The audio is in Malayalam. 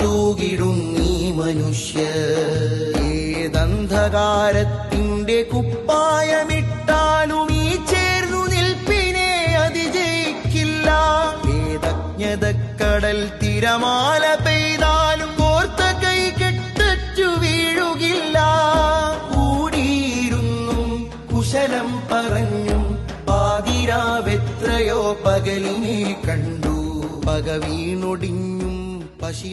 തൂകിടുങ്ങി മനുഷ്യ. ഏതന്ധകാരത്തിന്റെ കുപ്പായമിട്ടാലും ഈ ചേർന്നു നിൽപ്പിനെ അതിജയിക്കില്ല. ഏതജ്ഞതക്കടൽ തിരമാല പെയ്താലും കോർത്ത കൈ കെട്ടച്ചു വീഴുകില്ല. കൂടിയിരുന്നും കുശലം പറഞ്ഞും പാതിരാവെത്രയോ പകലിനെ കണ്ടു. പക വീണൊടിഞ്ഞും പശി